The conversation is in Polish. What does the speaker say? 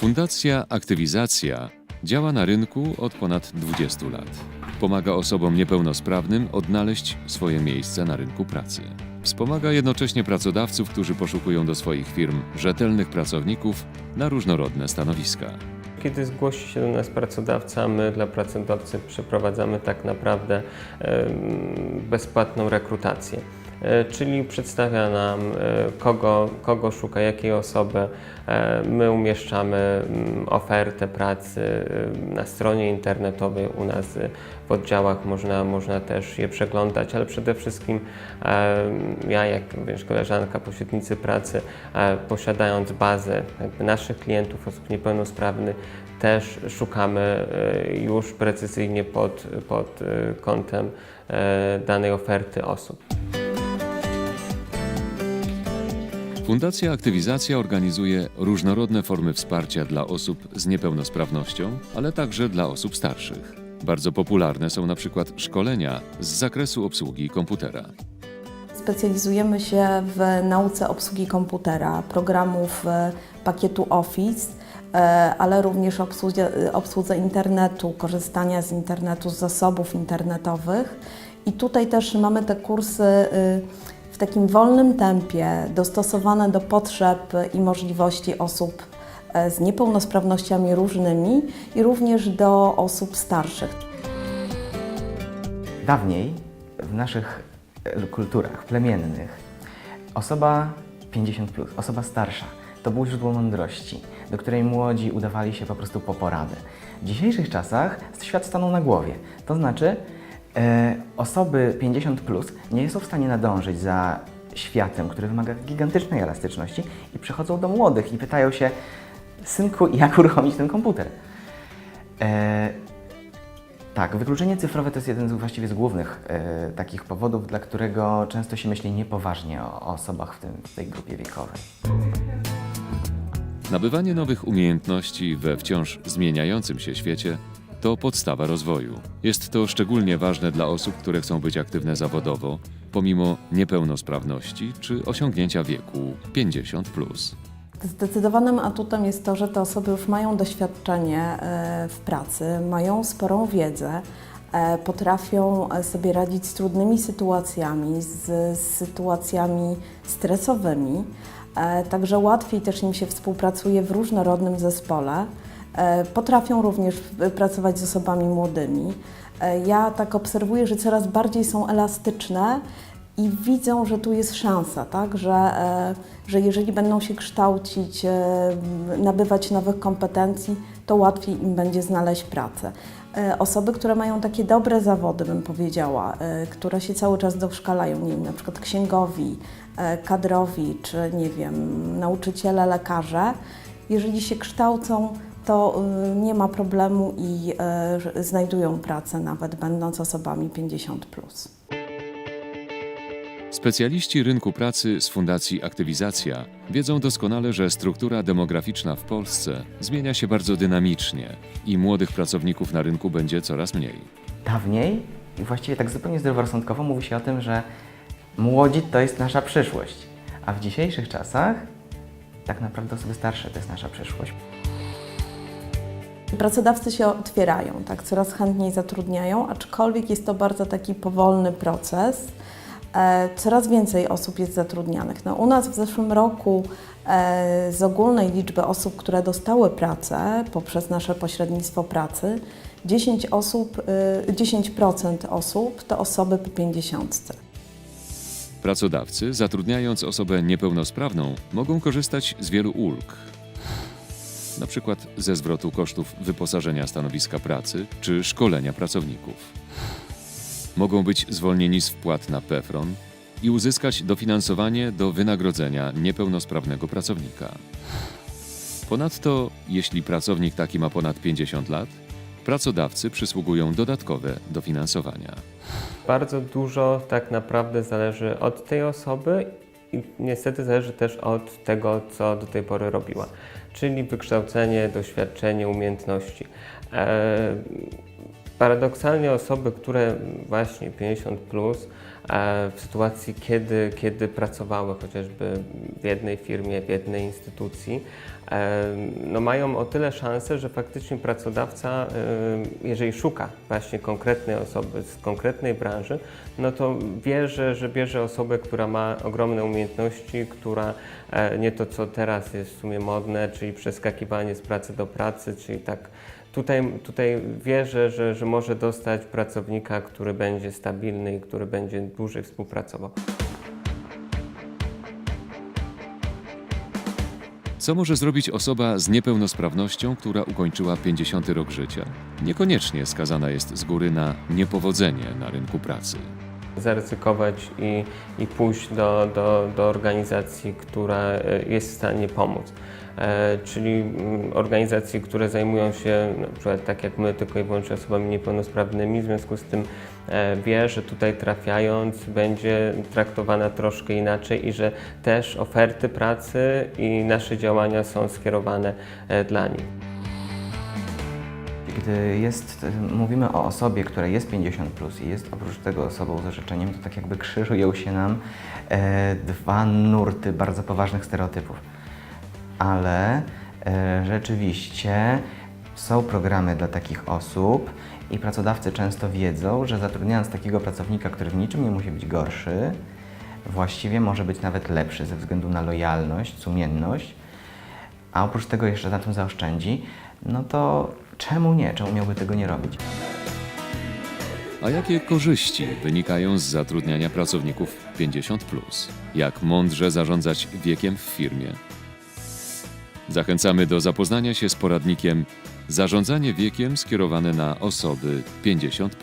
Fundacja Aktywizacja działa na rynku od ponad 20 lat. Pomaga osobom niepełnosprawnym odnaleźć swoje miejsce na rynku pracy. Wspomaga jednocześnie pracodawców, którzy poszukują do swoich firm rzetelnych pracowników na różnorodne stanowiska. Kiedy zgłosi się do nas pracodawca, my dla pracodawcy przeprowadzamy tak naprawdę bezpłatną rekrutację. E, Czyli przedstawia nam, e, kogo, kogo szuka, jakiej osoby. E, My umieszczamy mm, ofertę pracy na stronie internetowej u nas w oddziałach, można, można też je przeglądać, ale przede wszystkim ja, jak również koleżanka, pośrednicy pracy, posiadając bazę naszych klientów, osób niepełnosprawnych, też szukamy już precyzyjnie pod, pod kątem danej oferty osób. Fundacja Aktywizacja organizuje różnorodne formy wsparcia dla osób z niepełnosprawnością, ale także dla osób starszych. Bardzo popularne są na przykład szkolenia z zakresu obsługi komputera. Specjalizujemy się w nauce obsługi komputera, programów e, pakietu Office, e, ale również obsłudze, obsłudze internetu, korzystania z internetu, z zasobów internetowych. I tutaj też mamy te kursy y, takim wolnym tempie, dostosowane do potrzeb i możliwości osób e, z niepełnosprawnościami różnymi i również do osób starszych. Dawniej w naszych e, kulturach plemiennych osoba 50, plus, osoba starsza to było źródło mądrości, do której młodzi udawali się po prostu po porady. W dzisiejszych czasach świat stanął na głowie. To znaczy, osoby 50 plus nie są w stanie nadążyć za światem, który wymaga gigantycznej elastyczności i przychodzą do młodych i pytają się, synku, jak uruchomić ten komputer? E, tak, wykluczenie cyfrowe to jest jeden z właściwie z głównych e, takich powodów, dla którego często się myśli niepoważnie o, o osobach w, tym, w tej grupie wiekowej. Nabywanie nowych umiejętności we wciąż zmieniającym się świecie to podstawa rozwoju. Jest to szczególnie ważne dla osób, które chcą być aktywne zawodowo, pomimo niepełnosprawności czy osiągnięcia wieku 50. Plus. Zdecydowanym atutem jest to, że te osoby już mają doświadczenie e, w pracy, mają sporą wiedzę, e, potrafią e, sobie radzić z trudnymi sytuacjami, z, sytuacjami stresowymi. Także łatwiej też im się współpracuje w różnorodnym zespole. E, Potrafią również pracować z osobami młodymi. E, Ja tak obserwuję, że coraz bardziej są elastyczne i widzą, że tu jest szansa, tak? że, e, że jeżeli będą się kształcić, nabywać nowych kompetencji, to łatwiej im będzie znaleźć pracę. Osoby, które mają takie dobre zawody, bym powiedziała, które się cały czas doszkalają, nie wiem, na przykład księgowi, kadrowi, czy nie wiem, nauczyciele, lekarze, jeżeli się kształcą, to y, nie ma problemu i że znajdują pracę, nawet będąc osobami 50. Plus. Specjaliści rynku pracy z Fundacji Aktywizacja wiedzą doskonale, że struktura demograficzna w Polsce zmienia się bardzo dynamicznie i młodych pracowników na rynku będzie coraz mniej. Dawniej, i właściwie tak zupełnie zdroworozsądkowo, mówi się o tym, że młodzi to jest nasza przyszłość, a w dzisiejszych czasach tak naprawdę osoby starsze to jest nasza przyszłość. Pracodawcy się otwierają, tak, coraz chętniej zatrudniają, aczkolwiek jest to bardzo taki powolny proces. E, coraz więcej osób jest zatrudnianych. No, u nas w zeszłym roku e, z ogólnej liczby osób, które dostały pracę poprzez nasze pośrednictwo pracy, 10 osób, e, 10% osób to osoby po 50. Pracodawcy, zatrudniając osobę niepełnosprawną, mogą korzystać z wielu ulg. Na przykład ze zwrotu kosztów wyposażenia stanowiska pracy czy szkolenia pracowników. Mogą być zwolnieni z wpłat na PEFRON i uzyskać dofinansowanie do wynagrodzenia niepełnosprawnego pracownika. Ponadto, jeśli pracownik taki ma ponad 50 lat, pracodawcy przysługują dodatkowe dofinansowania. Bardzo dużo tak naprawdę zależy od tej osoby i niestety zależy też od tego, co do tej pory robiła, czyli wykształcenie, doświadczenie, umiejętności. E, paradoksalnie osoby, które właśnie 50 plus w sytuacji, kiedy, kiedy pracowały chociażby w jednej firmie, w jednej instytucji, e, no mają o tyle szansę, że faktycznie pracodawca, e, jeżeli szuka właśnie konkretnej osoby z konkretnej branży, no to wie, że, że bierze osobę, która ma ogromne umiejętności, która e, nie to, co teraz jest w sumie modne, czyli przeskakiwanie z pracy do pracy, czyli tak Tutaj, tutaj wierzę, że, że może dostać pracownika, który będzie stabilny i który będzie dłużej współpracował. Co może zrobić osoba z niepełnosprawnością, która ukończyła 50 rok życia? Niekoniecznie skazana jest z góry na niepowodzenie na rynku pracy. Zaryzykować i, i pójść do, do, do organizacji, która e, jest w stanie pomóc. E, czyli mm, organizacji, które zajmują się, na przykład tak jak my, tylko i wyłącznie osobami niepełnosprawnymi, w związku z tym e, wie, że tutaj trafiając będzie traktowana troszkę inaczej i że też oferty pracy i nasze działania są skierowane e, dla nich. Gdy jest, mówimy o osobie, która jest 50 plus i jest oprócz tego osobą z orzeczeniem, to tak jakby krzyżują się nam e, dwa nurty bardzo poważnych stereotypów. Ale e, rzeczywiście są programy dla takich osób i pracodawcy często wiedzą, że zatrudniając takiego pracownika, który w niczym nie musi być gorszy, właściwie może być nawet lepszy ze względu na lojalność, sumienność, a oprócz tego jeszcze na tym zaoszczędzi, no to czemu nie? Czemu miałby tego nie robić? A jakie korzyści wynikają z zatrudniania pracowników 50? Jak mądrze zarządzać wiekiem w firmie? Zachęcamy do zapoznania się z poradnikiem Zarządzanie wiekiem skierowane na osoby 50.